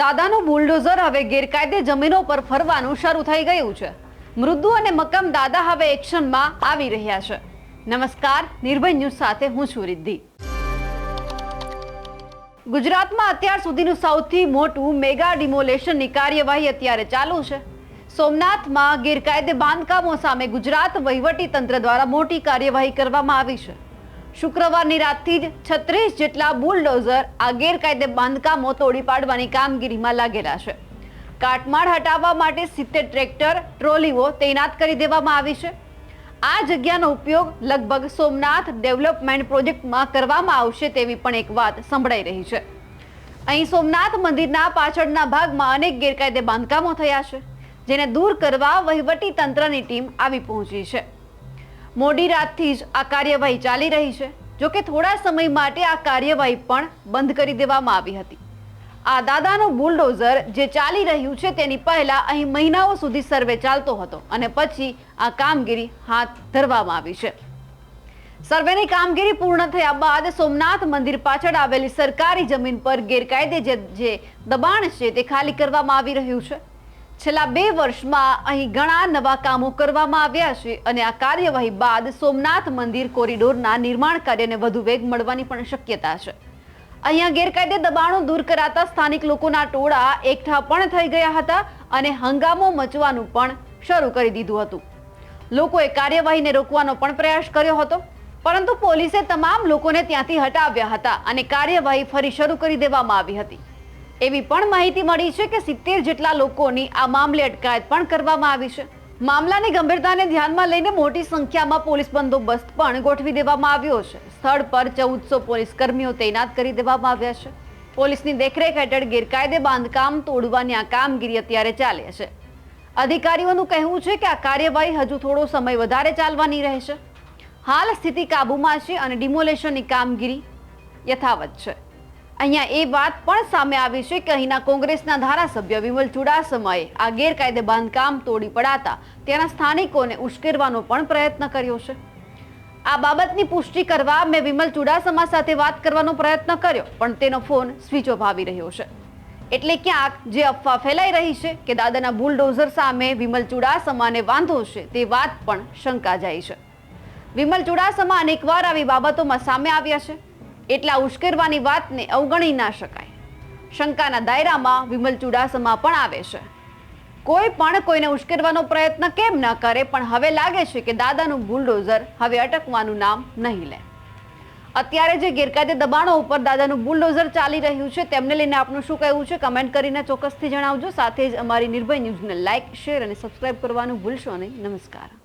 દાદાનું બુલડોઝર હવે ગેરકાયદે જમીનો પર ફરવાનું શરૂ થઈ ગયું છે. મૃદુ અને મક્કમ દાદા હવે એક્શનમાં આવી રહ્યા છે. નમસ્કાર, નિર્ભય ન્યૂઝ સાથે હું છું રિદ્ધિ. ગુજરાતમાં અત્યાર સુધીનું સૌથી મોટું મેગા ડિમોલેશનની કાર્યવાહી અત્યારે ચાલુ છે. સોમનાથમાં ગેરકાયદે બાંધકામો સામે ગુજરાત વહીવટી તંત્ર દ્વારા મોટી કાર્યવાહી કરવામાં આવી છે. શુક્રવારની રાતથી જ છત્રીસ જેટલા બુલડોઝર આ ગેરકાયદે બાંધકામો તોડી પાડવાની કામગીરીમાં લાગેલા છે. કાટમાળ હટાવવા માટે સિત્તેર ટ્રેક્ટર, ટ્રોલીઓ તૈનાત કરી દેવામાં આવી છે. આ જગ્યાનો ઉપયોગ લગભગ સોમનાથ ડેવલપમેન્ટ પ્રોજેક્ટમાં કરવામાં આવશે તેવી પણ એક વાત સંભળાઈ રહી છે. અહીં સોમનાથ મંદિરના પાછળના ભાગમાં અનેક ગેરકાયદે બાંધકામો થયા છે, જેને દૂર કરવા વહીવટી તંત્રની ટીમ આવી પહોંચી છે. મોડી રાતથી જ આ કાર્યવાહી ચાલી રહી છે. જો કે થોડા સમય માટે આ કાર્યવાહી પણ બંધ કરી દેવામાં આવી હતી. આ દાદાનું બુલડોઝર જે ચાલી રહ્યું છે તેની પહેલા અહીં મહિનાઓ સુધી સર્વે ચાલતો હતો અને પછી આ કામગીરી હાથ ધરવામાં આવી છે. સર્વેની કામગીરી પૂર્ણ થયા બાદ સોમનાથ મંદિર પાછળ આવેલી સરકારી જમીન પર ગેરકાયદે જે દબાણ છે તે ખાલી કરવામાં આવી રહ્યું છે. છેલ્લા બે વર્ષમાં અહીં ઘણા નવા કામો કરવામાં આવ્યા છે અને આ કાર્યવાહી બાદ સોમનાથ મંદિર કોરિડોરના નિર્માણ કાર્યને વધુ વેગ મળવાની પણ શક્યતા છે. અહીંયા ગેરકાયદે દબાણો દૂર કરાતા સ્થાનિક લોકોના ટોળા એકઠા પણ થઈ ગયા હતા અને હંગામો મચવાનું પણ શરૂ કરી દીધું હતું. લોકોએ કાર્યવાહીને રોકવાનો પણ પ્રયાસ કર્યો હતો, પરંતુ પોલીસે તમામ લોકોને ત્યાંથી હટાવ્યા હતા અને કાર્યવાહી ફરી શરૂ કરી દેવામાં આવી હતી. એવી પણ માહિતી મળી છે કે સિત્તેર જેટલા લોકોની આ મામલે અટકાયત પણ કરવામાં આવી છે. મામલાની ગંભીરતાને ધ્યાનમાં લઈને મોટી સંખ્યામાં પોલીસ બંદોબસ્ત પણ ગોઠવી દેવામાં આવ્યો છે. સ્થળ પર ચૌદસો પોલીસ કર્મીઓ તૈનાત કરી દેવામાં આવ્યા છે. પોલીસની દેખરેખ હેઠળ ગેરકાયદે બાંધકામ તોડવાની આ કામગીરી અત્યારે ચાલે છે. અધિકારીઓનું કહેવું છે કે આ કાર્યવાહી હજુ થોડો સમય વધારે ચાલવાની રહેશે. હાલ સ્થિતિ કાબૂમાં છે અને ડિમોલેશનની કામગીરી યથાવત છે. અહીંયા એ વાત પણ સામે આવી છે કે અહીંના કોંગ્રેસના ધારાસભ્ય વિમલ ચુડાસમાએ આ ગેરકાયદે બાંધકામ તોડી પડાતા ત્યાંના સ્થાનિકોને ઉશ્કેરવાનો પણ પ્રયત્ન કર્યો છે. આ બાબતની પુષ્ટિ કરવા મેં વિમલ ચુડાસમા સાથે વાત કરવાનો પ્રયત્ન કર્યો, પણ તેનો ફોન સ્વિચ ઓફ આવી રહ્યો છે. એટલે ક્યાંક જે અફવા ફેલાઈ રહી છે કે દાદાના બુલડોઝર સામે વિમલ ચુડાસમાને વાંધો છે તે વાત પણ શંકા જાય છે. વિમલ ચુડાસમા અનેકવાર આવી બાબતોમાં સામે આવ્યા છે. એટલા ઉશ્કેરવાની વાતને અવગણી ના શકાય. શંકાના દાયરામાં વિમલ ચુડાસમા પણ આવે છે. કોઈ પણ કોઈને ઉશ્કેરવાનો પ્રયત્ન કેમ ન કરે, પણ હવે લાગે છે કે દાદાનું બુલડોઝર હવે અટકવાનું નામ નહીં લે. અત્યારે જે ગેરકાયદે દબાણો ઉપર દાદાનું બુલડોઝર ચાલી રહ્યું છે, તેમને લઈને આપનું શું કહેવું છે? કમેન્ટ કરીને ચોક્કસથી જણાવજો. સાથે જ અમારી નિર્ભય ન્યૂઝને લાઇક શેર અને સબસ્ક્રાઇબ કરવાનું ભૂલશો નહીં. નમસ્કાર.